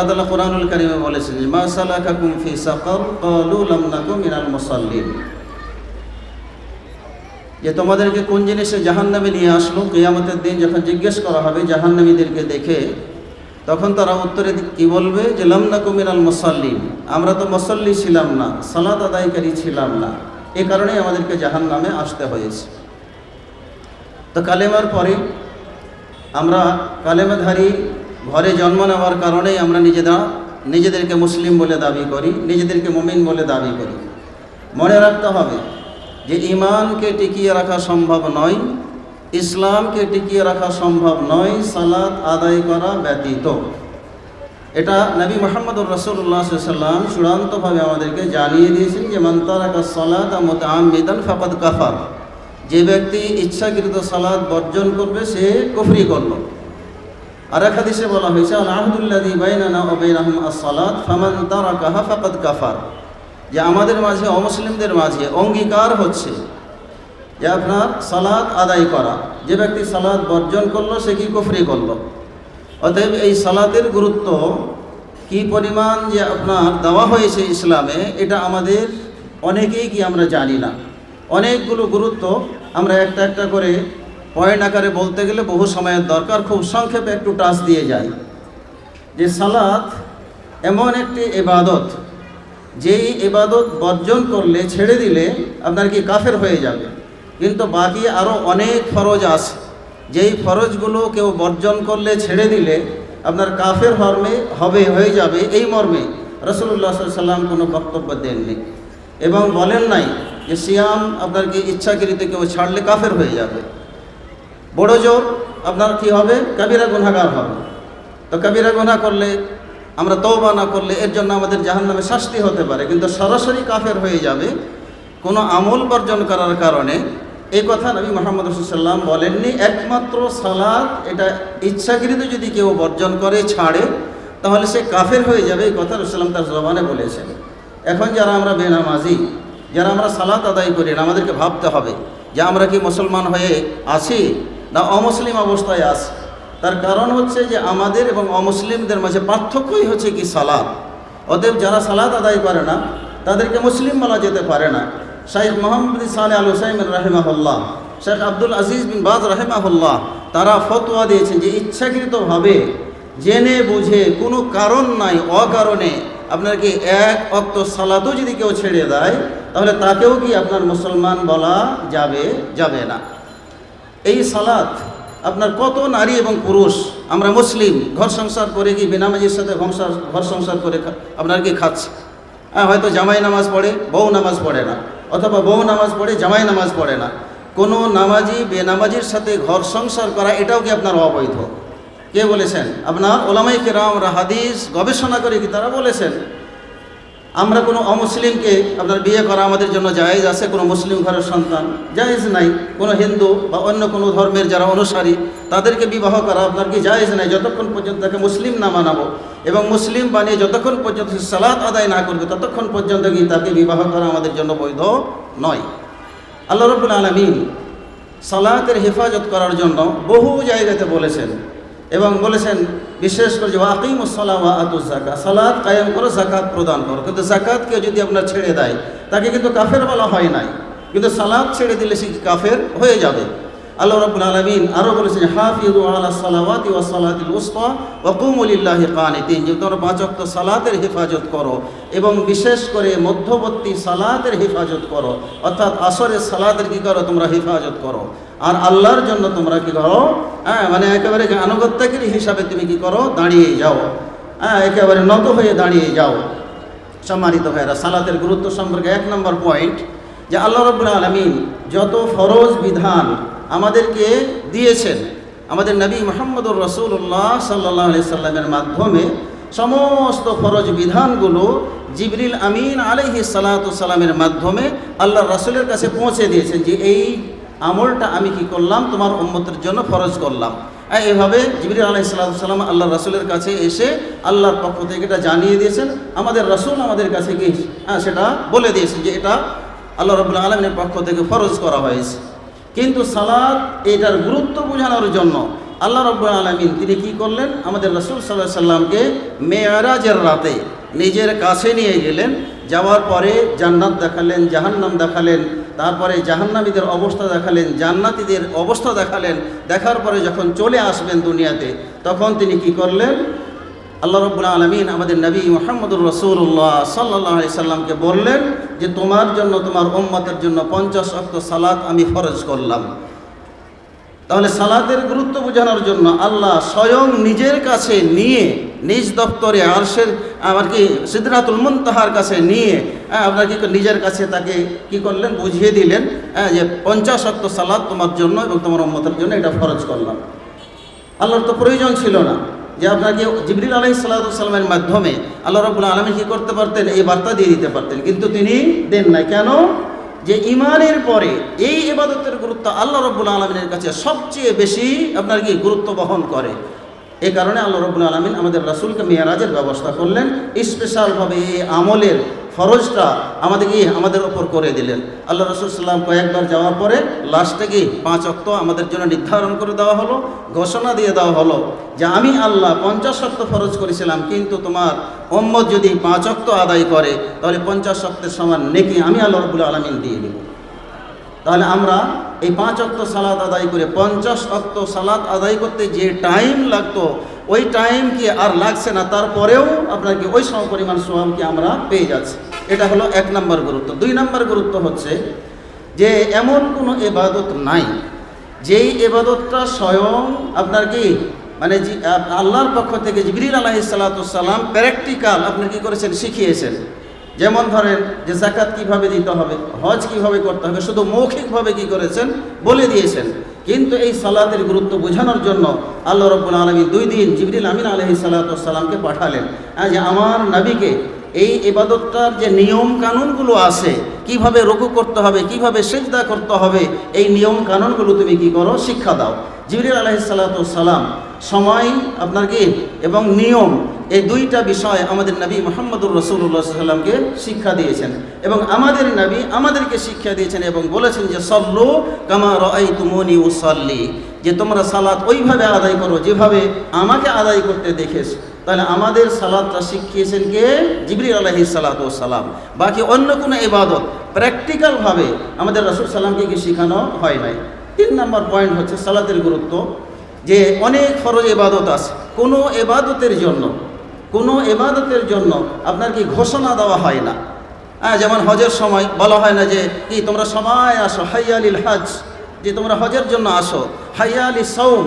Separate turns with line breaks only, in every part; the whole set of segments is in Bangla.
আল্লাহ তালা কোরআনুল কারিমে বলেছেন মা সাকার, ক্বালু লাম নাকু মিনাল মুসাল্লিন। যে তোমাদেরকে কোন জিনিসে জাহান্নামে নিয়ে আসলো, কিয়ামতের দিন যখন জিজ্ঞেস করা হবে জাহান্নামীদেরকে দেখে, তখন তারা উত্তরে কি বলবে? যে লামনা কুমিনাল মুসাল্লিন। আমরা তো মুসল্লি ছিলাম না, সালাত আদায়কারী ছিলাম না। এ কারণেই আমাদেরকে জাহান্নামে আসতে হয়েছে। তো কালেমার পরে আমরা কালেমাধারী ঘরে জন্ম নেওয়ার কারণেই আমরা নিজেরা নিজেদেরকে মুসলিম বলে দাবি করি, নিজেদেরকে মুমিন বলে দাবি করি। মনে রাখতে হবে যে ইমানকে টিকিয়ে রাখা সম্ভব নয়, ইসলামকে টিকিয়ে রাখা সম্ভব নয়, সালাত আদায় করা ব্যতীত। এটা নবী মোহাম্মদুর রসুল্লাহ সাল্লাম চূড়ান্তভাবে আমাদেরকে জানিয়ে দিয়েছেন যে মন্তারাকা সালাত মোতামিদান ফাকাদ কাফার। যে ব্যক্তি ইচ্ছাকৃত সালাদ বর্জন করবে, সে কুফরি করল। আর এক হাদিসে বলা হয়েছে আল আহদুল্লাদি বাইনানা ও বাইনাহুম as-সালাত ফামান তারাকাহা ফাকাদ কাফার। যে আমাদের মাঝে, অমুসলিমদের মাঝে অঙ্গীকার হচ্ছে যে আপনার সালাদ আদায় করা। যে ব্যক্তি সালাদ বর্জন করল, সে কি কুফরি করল? অতএব এই সালাতের গুরুত্ব কি পরিমাণ যে আপনার দেওয়া হয়েছে ইসলামে, এটা আমাদের অনেকেই কি আমরা জানি না। অনেকগুলো গুরুত্ব আমরা একটা একটা করে পয়েন্ট আকারে বলতে গেলে বহু সময়ের দরকার, খুব সংক্ষেপে একটু টাচ দিয়ে যাই। যে সালাত এমন একটি এবাদত যেই এবাদত বর্জন করলে, ছেড়ে দিলে আপনার কি কাফের হয়ে যাবে। কিন্তু বাকি আরও অনেক ফরজ আছে, যেই ফরজগুলো কেউ বর্জন করলে, ছেড়ে দিলে আপনার কাফের হর্মে হবে, হয়ে যাবে এই মর্মে। রসুল্লাহ সাল্লাম কোনো বক্তব্য দেননি। এবং বলেন নাই যে সিয়াম আপনার কি ইচ্ছাকৃত কেউ ছাড়লে কাফের হয়ে যাবে। বড় জোর, আপনার কি হবে? কাবিরা গুনাগার হবে। তো কাবিরা গুনাহ করলে, আমরা তওবা না করলে এর জন্য আমাদের জাহান্নামে শাস্তি হতে পারে। কিন্তু সরাসরি কাফের হয়ে যাবে, কোনো আমল বর্জন করার কারণে, এই কথা নবী মোহাম্মদ রসুল্লাম বলেননি। একমাত্র সালাদ এটা ইচ্ছাকৃত যদি কেউ বর্জন করে, ছাড়ে, তাহলে সে কাফের হয়ে যাবে, এই কথা রসুল্লাম তার জবানে বলেছেন। এখন যারা আমরা বেনামাজি, যারা আমরা সালাত আদায় করি না আমাদেরকে ভাবতে হবে যে আমরা কি মুসলমান হয়ে আছি? না অমুসলিম অবস্থায় আছি। তার কারণ হচ্ছে যে আমাদের এবং অমুসলিমদের মাঝে পার্থক্যই হচ্ছে কি সালাদ। অতএব যারা সালাদ আদায় করে না, তাদেরকে মুসলিম বলা যেতে পারে না। শাইখ মোহাম্মদ সালে আল হুসাইম রাহেমাহুল্লাহ শেখ আব্দুল আজিজ বিন বাজ রাহেমাহুল্লাহ, তারা ফতোয়া দিয়েছেন যে ইচ্ছাকৃতভাবে জেনে বুঝে কোনো কারণ নাই, অকারণে আপনার কি এক অক্ত সালাদও যদি কেউ ছেড়ে দেয়, তাহলে তাকেও কি আপনার মুসলমান বলা যাবে যাবে না। এই সালাত আপনার কত নারী এবং পুরুষ, আমরা মুসলিম, ঘর সংসার করে কি বেনামাজির সাথে সংসার ঘর সংসার করে আপনার কি খাচ্ছে? হ্যাঁ হয়তো জামাই নামাজ পড়ে, বউ নামাজ পড়ে না, অথবা বউ নামাজ পড়ে, জামাই নামাজ পড়ে না। কোনো নামাজি, বেনামাজির সাথে ঘর সংসার করা, এটাও কি আপনার অবৈধ? কে বলেছেন? আপনার ওলামাই কেরাম হাদিস গবেষণা করে কি তারা বলেছেন? আমরা কোনো অমুসলিমকে আপনার বিয়ে করা আমাদের জন্য জায়েজ আছে, কোনো মুসলিম ঘরের সন্তান? জায়েজ নাই। কোনো হিন্দু বা অন্য কোনো ধর্মের যারা অনুসারী, তাদেরকে বিবাহ করা আপনার কি জায়েজ নাই? যতক্ষণ পর্যন্ত তাকে মুসলিম না মানাবো এবং মুসলিম বানিয়ে যতক্ষণ পর্যন্ত সালাত আদায় না করবে, ততক্ষণ পর্যন্ত কি তাকে বিবাহ করা আমাদের জন্য বৈধ নয়। আল্লাহ রবুল আলমিন সালাতের হেফাজত করার জন্য বহু জায়গাতে বলেছেন এবং বলেছেন, বিশেষ করে যে ওয়াকিম সালাম আতুল জাকাত সালাদ কায়েম করো জাকাত প্রদান করো। কিন্তু জাকাতকে যদি আপনার ছেড়ে দেয়, তাকে কিন্তু কাফের বলা হয় নাই। কিন্তু সালাদ ছেড়ে দিলে সে কাফের হয়ে যাবে? আল্লাহ রাব্বুল আলামিন আরও বলেছেন হাফিজু আলা সালাওয়াতি ওয়া সালাতিল উসতা ওয়া কুমু লিল্লাহি কানিতিন। যে তোমরা পাঁচ ওয়াক্ত সালাতের হেফাজত করো এবং বিশেষ করে মধ্যবর্তী সালাতের হেফাজত করো, অর্থাৎ আসরের সালাতের কি করো? তোমরা হেফাজত করো। আর আল্লাহর জন্য তোমরা কি করো? হ্যাঁ মানে একেবারে আনুগত্যকারী হিসাবে তুমি কি করো? দাঁড়িয়ে যাও। হ্যাঁ একেবারে নত হয়ে দাঁড়িয়ে যাও। সম্মানিত ভাইরা সালাতের গুরুত্ব সম্পর্কে এক নম্বর পয়েন্ট যে আল্লাহ রব্বুল আলমিন যত ফরজ বিধান আমাদেরকে দিয়েছেন। আমাদের নবী মোহাম্মদুর রসুল্লাহ সাল্লাহ সাল্লামের মাধ্যমে সমস্ত ফরজ বিধানগুলো জিবরিল আমিন আলহি সালামের মাধ্যমে আল্লাহ রসুলের কাছে পৌঁছে দিয়েছেন যে এই আমলটা আমি কি করলাম? তোমার উম্মতের জন্য ফরজ করলাম। এভাবে জিবরিল আলাহি সাল্লাম আল্লাহ রসুলের কাছে এসে আল্লাহর পক্ষ থেকে এটা জানিয়ে দিয়েছেন। আমাদের রসুল আমাদের কাছে কি হ্যাঁ সেটা বলে দিয়েছেন যে এটা আল্লাহ রবুল্লা আলমের পক্ষ থেকে ফরজ করা হয়েছে। কিন্তু সালাদ এটার গুরুত্ব বোঝানোর জন্য আল্লাহ রব্বুল আলমিন তিনি কি করলেন? আমাদের রসুল সাল্লাহ সাল্লামকে মেয়ারাজের রাতে নিজের কাছে নিয়ে গেলেন। যাওয়ার পরে জান্নাত দেখালেন, জাহান্নাম দেখালেন, তারপরে জাহান্নামীদের অবস্থা দেখালেন, জান্নাতীদের অবস্থা দেখালেন। দেখার পরে যখন চলে আসবেন দুনিয়াতে, তখন তিনি কি করলেন? আল্লাহ রব্বুল আলমিন আমাদের নবী মোহাম্মদুর রসুল্লাহ সাল্লাহ সাল্লামকে বললেন যে তোমার জন্য তোমার উম্মতের জন্য পঞ্চাশ অক্ত সালাত আমি ফরজ করলাম। তাহলে সালাতের গুরুত্ব বোঝানোর জন্য আল্লাহ স্বয়ং নিজের কাছে নিয়ে নিজ দপ্তরে আরশের আমার কি সিদ্ধরাতুল মুনতাহার কাছে নিয়ে হ্যাঁ, আপনার কি নিজের কাছে তাকে কি করলেন? বুঝিয়ে দিলেন হ্যাঁ, যে পঞ্চাশ অক্ত সালাদ তোমার জন্য এবং তোমার উম্মতের জন্য এটা ফরজ করলাম। আল্লাহর তো প্রয়োজন ছিল না। যে আপনাকে জিবরিল আলহ সাল্লামের মাধ্যমে আল্লাহ রবুল্লা আলমী কী করতে পারতেন? এই বার্তা দিয়ে দিতে পারতেন। কিন্তু তিনি দেন না কেন? যে ইমানের পরে এই ইবাদতের গুরুত্ব আল্লাহ রব্বুল আলমিনের কাছে সবচেয়ে বেশি আপনার কি গুরুত্ব বহন করে। এ কারণে আল্লাহ রবুল আলমিন আমাদের রাসুলকে মেয়ারাজের ব্যবস্থা করলেন। স্পেশালভাবে এই আমলের ফরজটা আমাদেরকে আমাদের ওপর করে দিলেন। আল্লাহ রসুল সাল্লাম কয়েকবার যাওয়ার পরে লাস্টে কি পাঁচ অক্ত আমাদের জন্য নির্ধারণ করে দেওয়া হলো, ঘোষণা দিয়ে দেওয়া হলো যে আমি আল্লাহ পঞ্চাশ অক্ত ফরজ করেছিলাম, কিন্তু তোমার ওম্মদ যদি পাঁচ অক্ত আদায় করে, তাহলে পঞ্চাশ অক্তের সমান নেকি আমি আল্লাহ রবুল্লা আলমিন দিয়ে দেব। তাহলে আমরা এই পাঁচ অক্ত সালাত আদায় করে পঞ্চাশ অক্ত সালাত আদায় করতে যে টাইম লাগতো, ওই টাইম কি আর লাগছে না, তারপরেও আপনার কি ওই সম পরিমাণ সোয়াম কি আমরা পেয়ে যাচ্ছি। এটা হলো এক নম্বর গুরুত্ব। দুই নম্বর গুরুত্ব হচ্ছে যে এমন কোনো এবাদত নাই, যেই এবাদতটা স্বয়ং আপনার কি মানে আল্লাহর পক্ষ থেকে জিবরিল আলাহি সাল্লাম প্র্যাকটিক্যাল আপনি কি করেছেন? শিখিয়েছেন। যেমন ধরেন যে জাকাত কীভাবে দিতে হবে, হজ কীভাবে করতে হবে, শুধু মৌখিকভাবে কি করেছেন? বলে দিয়েছেন। কিন্তু এই সালাতের গুরুত্ব বোঝানোর জন্য আল্লাহ রব্বুল আলমী দুই দিন জিবরিল আমিন আলহি সাল্লাতামকে পাঠালেন। যে আমার নাবিকে এই ইবাদতটার যে নিয়ম কানুনগুলো আছে, কীভাবে রুকু করতে হবে, কীভাবে সেজদা করতে হবে, এই নিয়ম কানুনগুলো তুমি কি করো? শিক্ষা দাও। জিবরিল আলহি সাল্লাম সময়, আপনার কি? এবং নিয়ম, এই দুইটা বিষয় আমাদের নবী মোহাম্মদুর রসুল্লাহ সাল্লামকে শিক্ষা দিয়েছেন। এবং আমাদের নবী আমাদেরকে শিক্ষা দিয়েছেন এবং বলেছেন যে, সল্লু কামা রাই তুমনি উসল্লি। যে তোমরা সালাত ওইভাবে আদায় করো, যেভাবে আমাকে আদায় করতে দেখেছ। তাহলে আমাদের সালাদটা শিখিয়েছেন কে? জিবরিল আলহি সালাত সালাম। বাকি অন্য কোনো ইবাদত প্র্যাকটিক্যালভাবে আমাদের রসুল সাল্লামকে কি শেখানো হয় নাই। তিন নম্বর পয়েন্ট হচ্ছে সালাতের গুরুত্ব। যে অনেক ফরজ এবাদত আছে। কোনো এবাদতের জন্য, কোনো এবাদতের জন্য আপনার কি ঘোষণা দেওয়া হয় না। হ্যাঁ যেমন হজের সময় বলা হয় না যে, কি তোমরা সবাই আসো, হাইয়ালিল হজ। যে তোমরা হজের জন্য আসো হাইয়ালি সৌম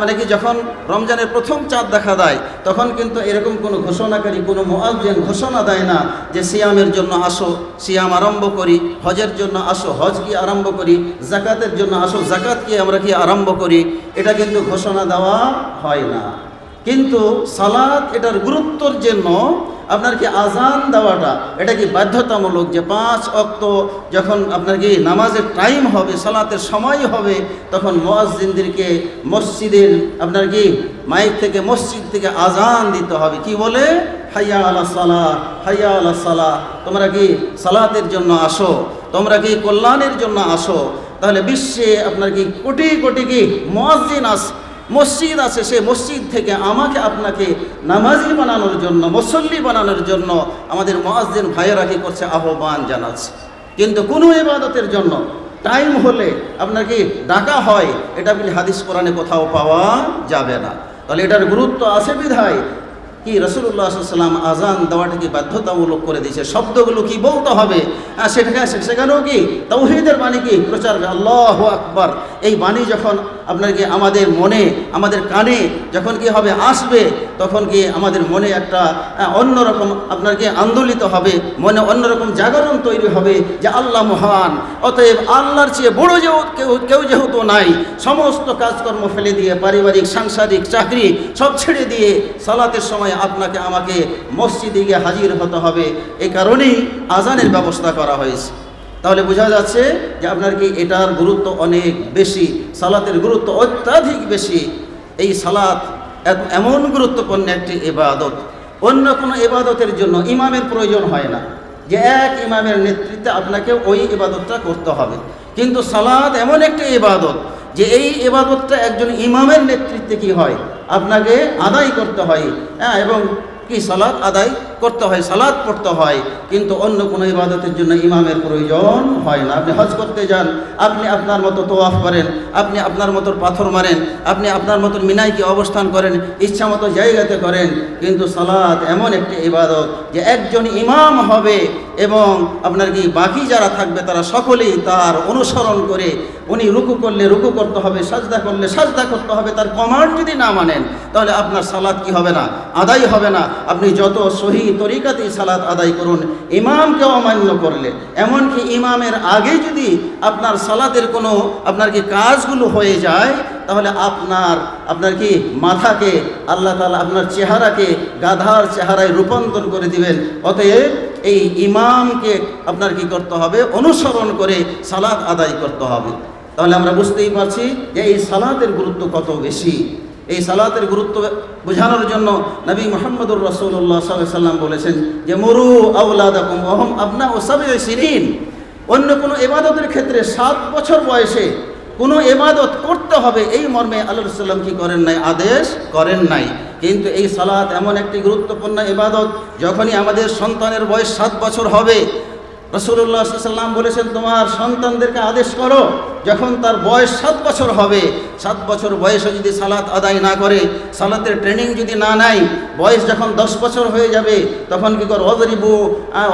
মানে কি যখন রমজানের প্রথম চাঁদ দেখা দেয়, তখন কিন্তু এরকম কোনো ঘোষণাকারী, কোনো মোয়াজ্জেন ঘোষণা দেয় না যে সিয়ামের জন্য আসো, সিয়াম আরম্ভ করি, হজের জন্য আসো, হজ কি আরম্ভ করি জাকাতের জন্য আসো জাকাত কি আমরা কি আরম্ভ করি। এটা কিন্তু ঘোষণা দেওয়া হয় না। কিন্তু সালাত এটার গুরুত্বর জন্য আপনার কি আজান দেওয়াটা, এটা কি বাধ্যতামূলক যে পাঁচ অক্ত যখন আপনার কি নামাজের টাইম হবে, সালাতের সময় হবে, তখন মোয়াজ্জিনদেরকে মসজিদের আপনার কি মাইক থেকে মসজিদ থেকে আজান দিতে হবে। কি বলে? হাইয়া আলা সালা, হাইয়া আলা সালাহ তোমরা কি সালাতের জন্য আসো? তোমরা কি কল্যাণের জন্য আসো? তাহলে বিশ্বে আপনার কি কোটি কোটি কি মোয়াজ্জিন আস মসজিদ আছে সে মসজিদ থেকে আমাকে আপনাকে নামাজি বানানোর জন্য, মুসল্লি বানানোর জন্য আমাদের মহাজদিন ভাইয়েরা কি করছে? আহ্বান জানাচ্ছে। কিন্তু কোনো ইবাদতের জন্য টাইম হলে আপনার কি ডাকা হয়, এটা আপনি হাদিস কোরআনে কোথাও পাওয়া যাবে না। তাহলে এটার গুরুত্ব আছে বিধায় কি রসুল্লাহ সাল্লাম আজান দেওয়াটাকে বাধ্যতামূলক করে দিয়েছে। শব্দগুলো কি বলতে হবে? হ্যাঁ সেখানে সেখানেও কি? তৌহিদের বাণী কি? প্রচার আল্লাহ আকবার। এই বাণী যখন আপনার কি আমাদের মনে, আমাদের কানে যখন কি হবে আসবে, তখন কি আমাদের মনে একটা অন্যরকম আপনার কি আন্দোলিত হবে, মনে অন্যরকম জাগরণ তৈরি হবে যে আল্লাহ মহান। অতএব আল্লাহর চেয়ে বড় যে কেউ কেউ যেহেতু নাই, সমস্ত কাজকর্ম ফেলে দিয়ে পারিবারিক, সাংসারিক চাকরি সব ছেড়ে দিয়ে সালাতের সময় আপনাকে আমাকে মসজিদে গিয়ে হাজির হতে হবে। এই কারণেই আজানের ব্যবস্থা করা হয়েছে। তাহলে বোঝা যাচ্ছে যে আপনার কি এটার গুরুত্ব অনেক বেশি, সালাতের গুরুত্ব অত্যাধিক বেশি। এই সালাত এমন গুরুত্বপূর্ণ একটি এবাদত অন্য কোনো এবাদতের জন্য ইমামের প্রয়োজন হয় না। যে এক ইমামের নেতৃত্বে আপনাকে ওই ইবাদতটা করতে হবে। কিন্তু সালাদ এমন একটি ইবাদত যে এই এবাদতটা একজন ইমামের নেতৃত্বে কি হয়? আপনাকে আদায় করতে হয়। হ্যাঁ এবং কি সালাত আদায় করতে হয় সালাদ পড়তে হয়, কিন্তু অন্য কোনো ইবাদতের জন্য ইমামের প্রয়োজন হয় না। আপনি হজ করতে যান, আপনি আপনার মতো তোয়াফ করেন, আপনি আপনার মতো পাথর মারেন, আপনি আপনার মতো মিনাইকে অবস্থান করেন, ইচ্ছা মতো জায়গাতে করেন, কিন্তু সালাদ এমন একটি ইবাদত যে একজন ইমাম হবে এবং আপনার কি বাকি যারা থাকবে তারা সকলেই তার অনুসরণ করে উনি রুকু করলে রুকু করতে হবে, সাজদা করলে সাজদা করতে হবে, তার কমান্ড যদি না মানেন, তাহলে আপনার সালাদ কি হবে না, আদায় হবে না। আপনি যত সহি তরিকাতেই সালাদ আদায় করুন, ইমামকে অমান্য করলে। এমনকি ইমামের আগে যদি আপনার সালাতের কোনো, আপনার কি কাজগুলো হয়ে যায়, তাহলে আপনার আপনার কি মাথাকে, আল্লাহ তালা আপনার চেহারাকে গাধার চেহারায় রূপান্তর করে দিবেন। অতএব এই ইমামকে আপনার কি করতে হবে? অনুসরণ করে সালাদ আদায় করতে হবে। তাহলে আমরা বুঝতেই পারছি যে এই সালাতের গুরুত্ব কত বেশি। এই সালাতের গুরুত্ব বোঝানোর জন্য নবী মোহাম্মদুর রসুল্লাহ সাল্লাম বলেছেন যে, মরু আউলাদাকুম অহম আপনা ও সাবে সিরিন অন্য কোনো এবাদতের ক্ষেত্রে সাত বছর বয়সে কোনো এবাদত করতে হবে, এই মর্মে আল্লাহ সাল্লাম কি করেন নাই? আদেশ করেন নাই। কিন্তু এই সালাত এমন একটি গুরুত্বপূর্ণ এবাদত যখনই আমাদের সন্তানের বয়স সাত বছর হবে রসুল্লাহ সাল্লাম বলেছেন, তোমার সন্তানদেরকে আদেশ করো, যখন তার বয়স সাত বছর হবে, সাত বছর বয়সে যদি সালাত আদায় না করে, সালাতের ট্রেনিং যদি না নেয়, বয়স যখন দশ বছর হয়ে যাবে, তখন কি কর? অদরিবু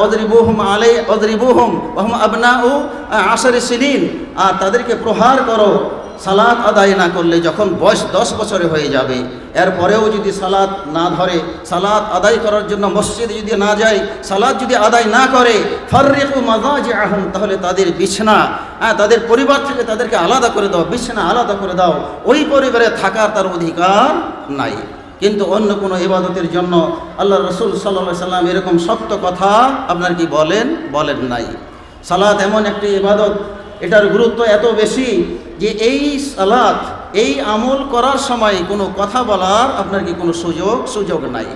অদরিবু হুম আলে অদরিবু হুম আবনা ও আশারি সিলিন আর তাদেরকে প্রহার করো সালাদ আদায় না করলে যখন বয়স দশ বছরে হয়ে যাবে, এরপরেও যদি সালাদ না ধরে সালাদ আদায় করার জন্য মসজিদে যদি না যায় সালাদ যদি আদায় না করে, ফার্রেকু মাজাজ আহম তাহলে তাদের বিছনা হ্যাঁ তাদের পরিবার থেকে তাদেরকে আলাদা করে দাও, বিছনা আলাদা করে দাও। ওই পরিবারে থাকার তার অধিকার নাই। কিন্তু অন্য কোনো ইবাদতের জন্য আল্লাহ রসুল সাল্লা সাল্লাম এরকম শক্ত কথা আপনার কি বলেন? বলেন নাই। সালাদ এমন একটি ইবাদত, এটার গুরুত্ব এত বেশি যে এই সালাদ এই আমল করার সময় কোনো কথা বলার আপনার কি কোনো সুযোগ সুযোগ নাই।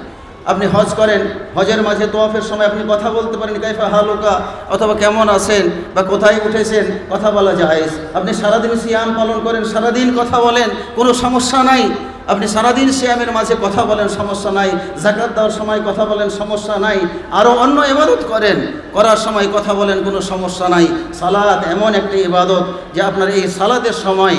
আপনি হজ করেন, হজের মাঝে তোয়াফের সময় আপনি কথা বলতে পারেন, কাইফা হালুকা, অথবা কেমন আছেন বা কোথায় উঠেছেন, কথা বলা যায় আপনি সারাদিন সিয়াম পালন করেন, সারাদিন কথা বলেন, কোনো সমস্যা নাই। আপনি সারাদিন শ্যামের মাঝে কথা বলেন, সমস্যা নাই। জাকাত দেওয়ার সময় কথা বলেন, সমস্যা নাই। আরও অন্য ইবাদত করেন, করার সময় কথা বলেন, কোনো সমস্যা নাই। সালাদ এমন একটি ইবাদত যে আপনার এই সালাদের সময়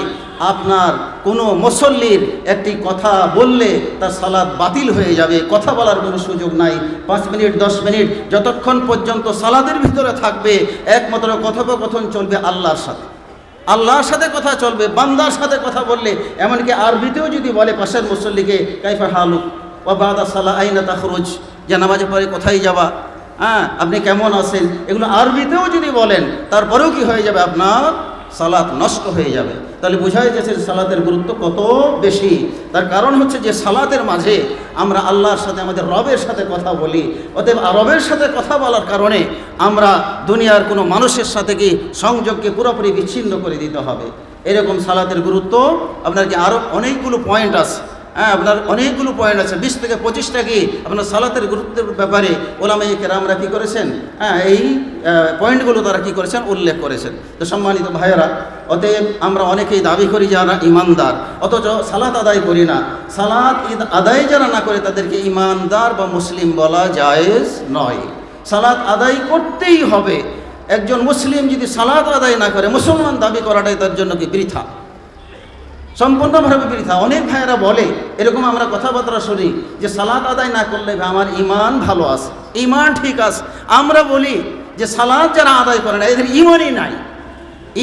আপনার কোনো মুসল্লির একটি কথা বললে তার সালাদ বাতিল হয়ে যাবে। কথা বলার কোনো সুযোগ নাই। পাঁচ মিনিট, দশ মিনিট, যতক্ষণ পর্যন্ত সালাদের ভিতরে থাকবে, একমাত্র কথোপকথন চলবে আল্লাহর সাথে। আল্লাহর সাথে কথা চলবে, বান্দার সাথে কথা বললে। এমনকি আরবিতেও যদি বলে, পাশের মুসল্লিকে কাইফা হালুক ও বাদা সালা আইনা তাখরুজ, যে নামাজে পরে কোথায় যাবা? হ্যাঁ আপনি কেমন আছেন? এগুলো আরবিতেও যদি বলেন, তারপরেও কি হয়ে যাবে আপনার? সালাত নষ্ট হয়ে যাবে। তাহলে বোঝাই যাচ্ছে সালাতের গুরুত্ব কত বেশি। তার কারণ হচ্ছে যে সালাতের মাঝে আমরা আল্লাহর সাথে, আমাদের রবের সাথে কথা বলি। অতএব রবের সাথে কথা বলার কারণে আমরা দুনিয়ার কোনো মানুষের সাথে কি সংযোগকে পুরোপুরি বিচ্ছিন্ন করে দিতে হবে। এরকম সালাতের গুরুত্ব আপনার কি আরও অনেকগুলো পয়েন্ট আছে। হ্যাঁ আপনার অনেকগুলো পয়েন্ট আছে। বিশ থেকে পঁচিশটা কি আপনার সালাতের গুরুত্বের ব্যাপারে ওলামাই কেরামরা কী করেছেন? হ্যাঁ এই পয়েন্টগুলো তারা কী করেছেন? উল্লেখ করেছেন। তো সম্মানিত ভাইয়েরা, অতএব আমরা অনেকেই দাবি করি যারা ইমানদার, অথচ সালাত আদায় করি না। সালাত ঈদ আদায় যারা না করে, তাদেরকে ইমানদার বা মুসলিম বলা জায়েজ নয়। সালাত আদায় করতেই হবে। একজন মুসলিম যদি সালাত আদায় না করে, মুসলমান দাবি করাটাই তার জন্য কি বৃথা? সম্পূর্ণভাবে বৃথা অনেক ভাইয়েরা বলে, এরকম আমরা কথাবার্তা শুনি যে সালাদ আদায় না করলে আমার ইমান ভালো আছে। ইমান ঠিক আছে। আমরা বলি যে সালাদ যারা আদায় করে না, এদের ইমানই নাই।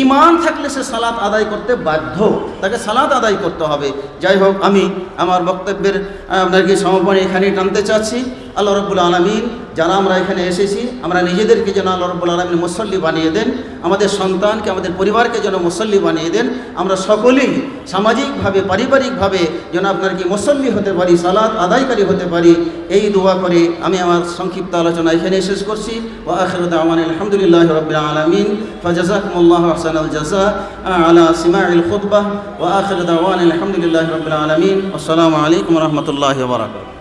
ইমান থাকলে সে সালাত আদায় করতে বাধ্য। তাকে সালাত আদায় করতে হবে। যাই হোক, আমি আমার বক্তব্যের আপনার কি সমাপনী এখানেই টানতে চাচ্ছি। আল্লাহ রব্বুল আলমিন যারা আমরা এখানে এসেছি, আমরা নিজেদেরকে যেন আল্লাহ রব্বুল আলমিন মুসল্লি বানিয়ে দেন, আমাদের সন্তানকে, আমাদের পরিবারকে যেন মুসল্লি বানিয়ে দেন, আমরা সকলেই সামাজিকভাবে, পারিবারিকভাবে যেন আপনার কি মুসল্লি হতে পারি সালাদ আদায়কারী হতে পারি, এই দোয়া করে আমি আমার সংক্ষিপ্ত আলোচনা এখানে শেষ করছি। ও আখরত আমান আলহামদুলিল্লাহ রবিল আলমিন। ফজাজাকুমুল্লাহ আহসান আল জাজা আলা সিমা আল ও আখরত আওয়ান আলহামদুলিল্লাহ রবিল আলমিন। আসসালামু আলাইকুম রহমতুল্লাহ বারাকাত